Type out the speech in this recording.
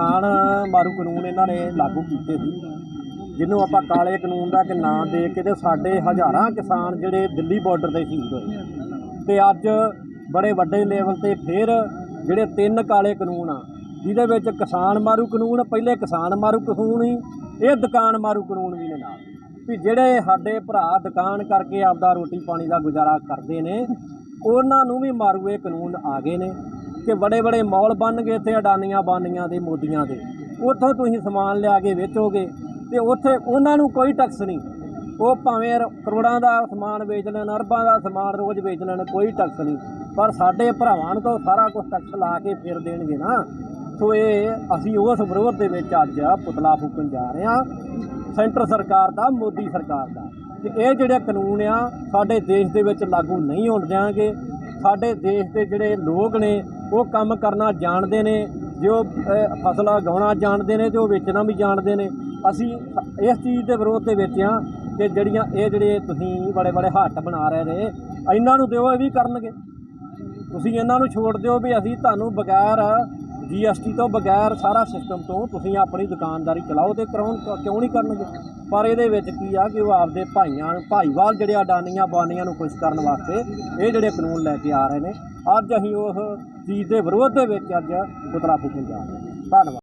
ਕਿਸਾਨ ਮਾਰੂ ਕਾਨੂੰਨ ਇਹਨਾਂ ਨੇ ਲਾਗੂ ਕੀਤੇ ਸੀ। ਜਿਹਨੂੰ ਆਪਾਂ ਕਾਲੇ ਕਾਨੂੰਨ ਦਾ ਕਿ ਨਾਂ ਦੇ ਕੇ ਤੇ ਸਾਡੇ ਹਜ਼ਾਰਾਂ ਕਿਸਾਨ ਜਿਹੜੇ ਦਿੱਲੀ ਬਾਰਡਰ ਤੇ ਸ਼ਹੀਦ ਹੋਏ। ਤੇ ਅੱਜ ਬੜੇ ਵੱਡੇ ਲੈਵਲ ਤੇ ਫਿਰ ਜਿਹੜੇ ਤਿੰਨ ਕਾਲੇ ਕਾਨੂੰਨ ਆ, ਜਿਹਦੇ ਵਿੱਚ ਕਿਸਾਨ ਮਾਰੂ ਕਾਨੂੰਨ, ਪਹਿਲੇ ਕਿਸਾਨ ਮਾਰੂ ਕਾਨੂੰਨ ਹੀ ਇਹ ਦੁਕਾਨ ਮਾਰੂ ਕਾਨੂੰਨ ਵੀ ਨੇ ਨਾਲ। ਵੀ ਜਿਹੜੇ ਸਾਡੇ ਭਰਾ ਦੁਕਾਨ ਕਰਕੇ ਆਪਦਾ ਰੋਟੀ ਪਾਣੀ ਦਾ ਗੁਜ਼ਾਰਾ ਕਰਦੇ ਨੇ, ਉਹਨਾਂ ਨੂੰ ਵੀ ਮਾਰੂ ਇਹ ਕਾਨੂੰਨ ਆ ਗਏ ਨੇ। ਕਿ ਬੜੇ ਬੜੇ ਮੌਲ ਬਣ ਗਏ ਇੱਥੇ, ਅਡਾਨੀਆਂ ਬਾਨੀਆਂ ਦੇ, ਮੋਦੀਆਂ ਦੇ। ਉੱਥੋਂ ਤੁਸੀਂ ਸਮਾਨ ਲਿਆ ਕੇ ਵੇਚੋਗੇ ਤੇ ਉੱਥੇ ਉਹਨਾਂ ਨੂੰ ਕੋਈ ਟੈਕਸ ਨਹੀਂ। ਉਹ ਭਾਵੇਂ ਕਰੋੜਾਂ ਦਾ ਸਮਾਨ ਵੇਚ ਲੈਣ, ਅਰਬਾਂ ਦਾ ਸਮਾਨ ਰੋਜ਼ ਵੇਚ ਲੈਣ, ਕੋਈ ਟੈਕਸ ਨਹੀਂ। ਪਰ ਸਾਡੇ ਭਰਾਵਾਂ ਨੂੰ ਤਾਂ ਸਾਰਾ ਕੁਝ ਟੈਕਸ ਲਾ ਕੇ ਫਿਰ ਦੇਣਗੇ ਨਾ। ਸੋ ਇਹ ਅਸੀਂ ਉਸ ਵਿਰੋਧ ਦੇ ਵਿੱਚ ਅੱਜ ਪੁਤਲਾ ਫੂਕਣ ਜਾ ਰਹੇ ਹਾਂ। ਸੈਂਟਰ ਸਰਕਾਰ ਦਾ, ਮੋਦੀ ਸਰਕਾਰ ਦਾ। ਤੇ ਇਹ ਜਿਹੜੇ ਕਾਨੂੰਨ ਆ, ਸਾਡੇ ਦੇਸ਼ ਦੇ ਵਿੱਚ ਲਾਗੂ ਨਹੀਂ ਹੋਣ ਦਿਆਂਗੇ। ਸਾਡੇ ਦੇਸ਼ ਦੇ ਜਿਹੜੇ ਲੋਕ ਨੇ ਉਹ ਕੰਮ ਕਰਨਾ ਜਾਣਦੇ ਨੇ ਜੋ ਅਹ, ਫਸਲਾਂ ਉਗਾਉਣਾ ਜਾਣਦੇ ਨੇ ਤੇ ਉਹ ਵੇਚਣਾ ਵੀ ਜਾਣਦੇ ਨੇ। ਅਸੀਂ ਇਸ ਚੀਜ਼ ਦੇ ਵਿਰੋਧ ਦੇ ਵਿੱਚ ਆ ਕਿ ਜਿਹੜੀਆਂ ਇਹ ਜਿਹੜੇ ਤੁਸੀਂ ਬੜੇ ਬੜੇ ਹੱਟ ਬਣਾ ਰਹੇ ਨੇ ਇਹਨਾਂ ਨੂੰ ਦਿਓ ਇਹ ਵੀ ਕਰਨਗੇ। ਤੁਸੀਂ ਇਹਨਾਂ ਨੂੰ ਛੋੜ ਦਿਓ ਵੀ ਅਸੀਂ ਤੁਹਾਨੂੰ ਬਗੈਰ ਜੀਐਸਟੀ ਤੋਂ ਬਗੈਰ ਸਾਰਾ ਸਿਸਟਮ ਤੋਂ ਤੁਸੀਂ ਆਪਣੀ ਦੁਕਾਨਦਾਰੀ ਚਲਾਓ ਤੇ ਕਰਾਉਣ ਕਿਉਂ ਨਹੀਂ ਕਰਨਗੇ? ਪਰ ਇਹਦੇ ਵਿੱਚ ਕੀ ਆ ਕਿ ਉਹ ਆਪਦੇ ਭਾਈਆਂ, ਭਾਈਵਾਲ ਜਿਹੜੇ ਅਡਾਨੀਆਂ ਬਾਨੀਆਂ ਨੂੰ ਖੁਸ਼ ਕਰਨ ਵਾਸਤੇ ਇਹ ਜਿਹੜੇ ਕਾਨੂੰਨ ਲੈ ਕੇ ਆ ਰਹੇ ਨੇ। ਅੱਜ ਅਸੀਂ ਉਸ ਚੀਜ਼ ਦੇ ਵਿਰੋਧ ਦੇ ਵਿੱਚ ਅੱਜ ਪੁਤਲਾ ਫੂਕਣ ਜਾ ਰਹੇ ਹਾਂ। ਧੰਨਵਾਦ।